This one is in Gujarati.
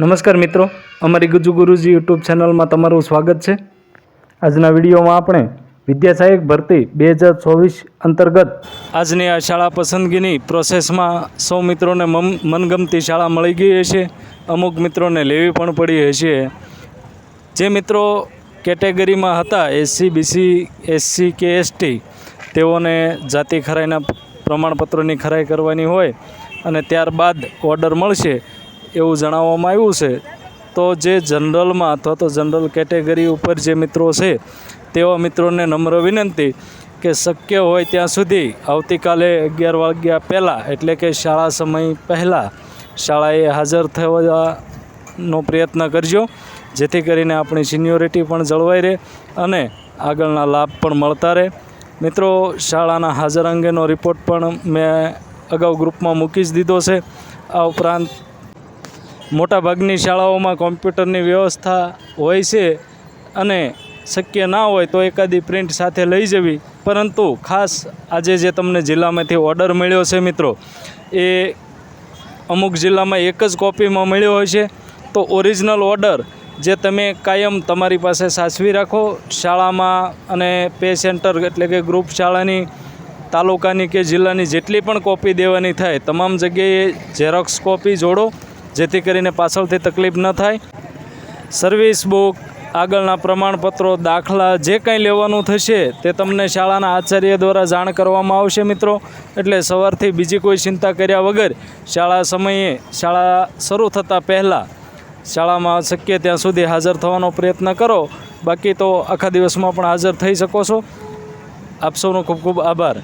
નમસ્કાર મિત્રો, અમારી ગુજુ ગુરુજી યુટ્યુબ ચેનલમાં તમારું સ્વાગત છે. આજના વિડીયોમાં આપણે વિદ્યા ભરતી બે હજાર ચોવીસ અંતર્ગત આજની આ શાળા પસંદગીની પ્રોસેસમાં સૌ મિત્રોને મન મનગમતી શાળા મળી ગઈ હશે. અમુક મિત્રોને લેવી પણ પડી હશે. જે મિત્રો કેટેગરીમાં હતા, એસસી, બીસી, એસસી કે એસટી, તેઓને જાતિ ખરાઈના પ્રમાણપત્રોની ખરાઈ કરવાની હોય અને ત્યારબાદ ઓર્ડર મળશે. એવું જણાવવામાં આવ્યું છે, તો જે જનરલમાં અથવા તો જનરલ કેટેગરી ઉપર જે મિત્રો છે તેવા મિત્રોને નમ્ર વિનંતી કે શક્ય હોય ત્યાં સુધી આવતીકાલે અગિયાર વાગ્યા પહેલાં, એટલે કે શાળા સમય પહેલાં, શાળાએ હાજર થવાનો પ્રયત્ન કરજો, જેથી કરીને આપણી સિનિયોરિટી પણ જળવાઈ રહે અને આગળના લાભ પણ મળતા રહે. મિત્રો, શાળાના હાજર અંગેનો રિપોર્ટ પણ મેં અગાઉ ગ્રુપમાં મૂકી જ દીધો છે. આ ઉપરાંત મોટાભાગની શાળાઓમાં કોમ્પ્યુટરની વ્યવસ્થા હોય છે અને શક્ય ના હોય તો એકાદી પ્રિન્ટ સાથે લઈ જવી. પરંતુ ખાસ આજે જે તમને જિલ્લામાંથી ઓર્ડર મળ્યો છે મિત્રો, એ અમુક જિલ્લામાં એક જ કોપીમાં મળ્યો હોય છે. તો ઓરિજિનલ ઓર્ડર જે તમે કાયમ તમારી પાસે સાચવી રાખો, શાળામાં અને પે સેન્ટર એટલે કે ગ્રુપ શાળાની, તાલુકાની કે જિલ્લાની જેટલી પણ કોપી દેવાની થાય, તમામ જગ્યાએ ઝેરોક્સ કોપી જોડો. જેથી કરીને પાછળથી તકલીફ ન થાય. સર્વિસ બુક આગળના પ્રમાણપત્રો, દાખલા, જે કંઈ લેવાનું થશે તે તમને શાળાના આચાર્ય દ્વારા જાણ કરવામાં આવશે મિત્રો. એટલે સવારથી બીજી કોઈ ચિંતા કર્યા વગર શાળા સમયે શાળા શરૂ થતાં પહેલાં શાળામાં શક્ય ત્યાં સુધી હાજર થવાનો પ્રયત્ન કરો. બાકી તો આખા દિવસમાં પણ હાજર થઈ શકો છો. આપ સૌનો ખૂબ ખૂબ આભાર.